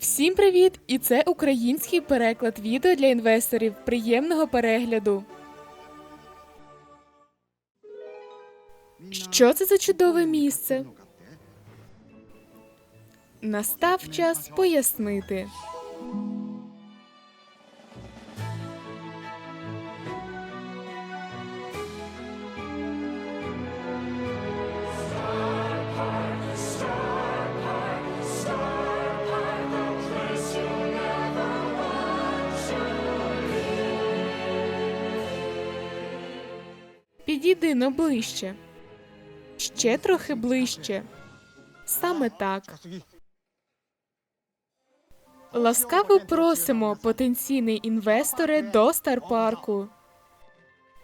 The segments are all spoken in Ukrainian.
Всім привіт! І це український переклад відео для інвесторів. Приємного перегляду. Що це за чудове місце? Настав час пояснити. Підійди но ближче. Ще трохи ближче. Саме так. Ласкаво просимо, потенційний інвесторе, до Старпарку.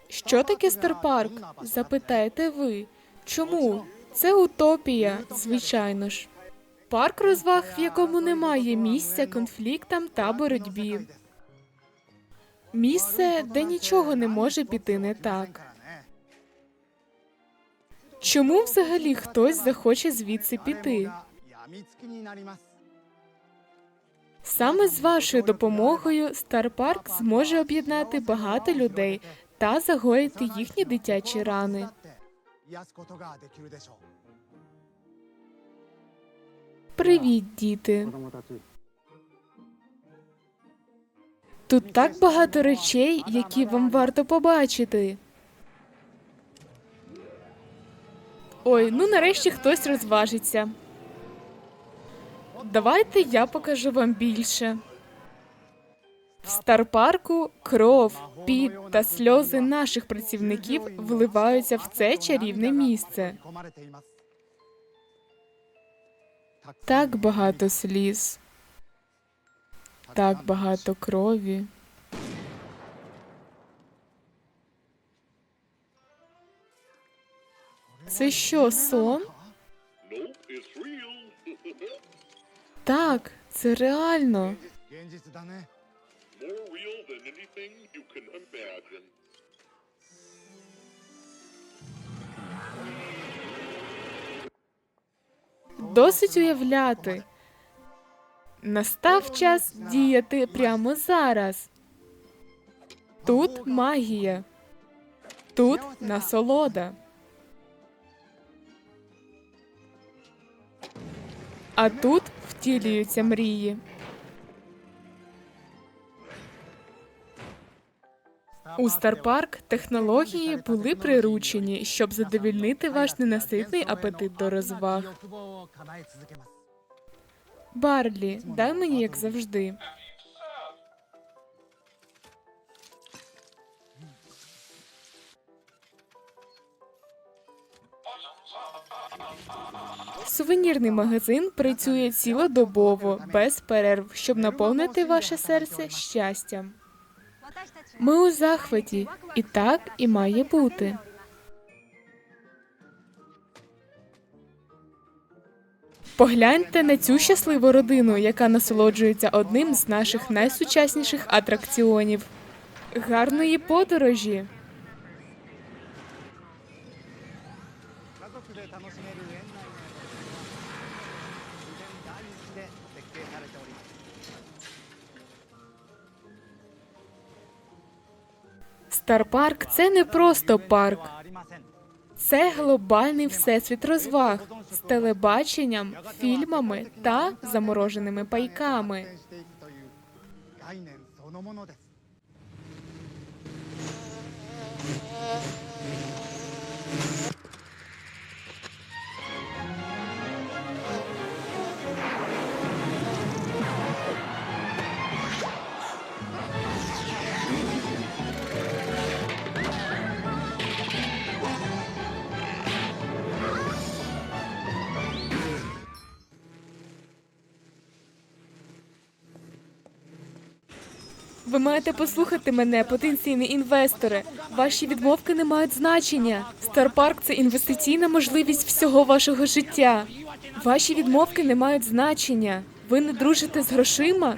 Що таке Старпарк? Запитаєте ви. Чому? Це утопія, звичайно ж. Парк розваг, в якому немає місця конфліктам та боротьбі. Місце, де нічого не може піти не так. Чому взагалі хтось захоче звідси піти? Саме з вашою допомогою Старпарк зможе об'єднати багато людей та загоїти їхні дитячі рани. Привіт, діти. Тут так багато речей, які вам варто побачити. Ой, ну нарешті хтось розважиться. Давайте я покажу вам більше. В Старпарку кров, піт та сльози наших працівників вливаються в це чарівне місце. Так багато сліз, так багато крові. Це що, сон? Так, це реально. Досить уявляти. Настав час діяти прямо зараз. Тут магія. Тут насолода. А тут втілюються мрії. У Старпарк технології були приручені, щоб задовільнити ваш ненаситний апетит до розваг. Барлі, дай мені як завжди. Сувенірний магазин працює цілодобово, без перерв, щоб наповнити ваше серце щастям. Ми у захваті, і так і має бути. Погляньте на цю щасливу родину, яка насолоджується одним з наших найсучасніших атракціонів. Гарної подорожі! 家族で楽しめる園内の遊び場は自然第一で設計されております Старпарк це не просто парк, はありません це глобальний всесвіт розваг з телебаченням, фільмами та замороженими пайками. Ви маєте послухати мене, потенційні інвестори. Ваші відмовки не мають значення. Старпарк це інвестиційна можливість всього вашого життя. Ваші відмовки не мають значення. Ви не дружите з грошима.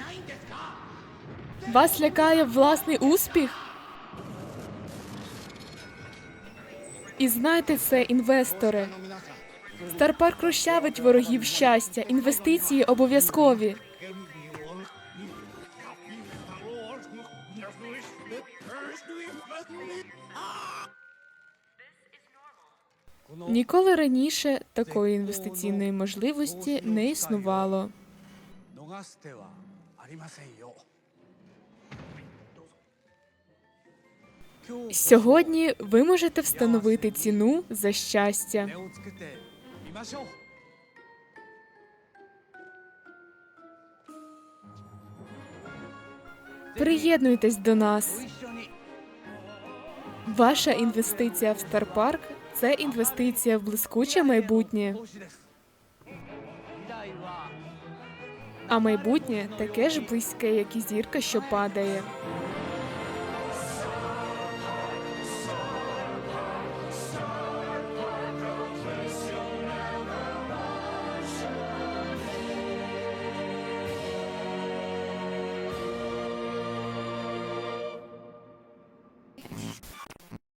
Вас лякає власний успіх. І знайте це, інвестори. Старпарк розчавить ворогів щастя. Інвестиції обов'язкові. Ніколи раніше такої інвестиційної можливості не існувало. Сьогодні ви можете встановити ціну за щастя. Приєднуйтесь до нас. Ваша інвестиція в Старпарк це інвестиція в блискуче майбутнє. А майбутнє таке ж близьке, як і зірка, що падає.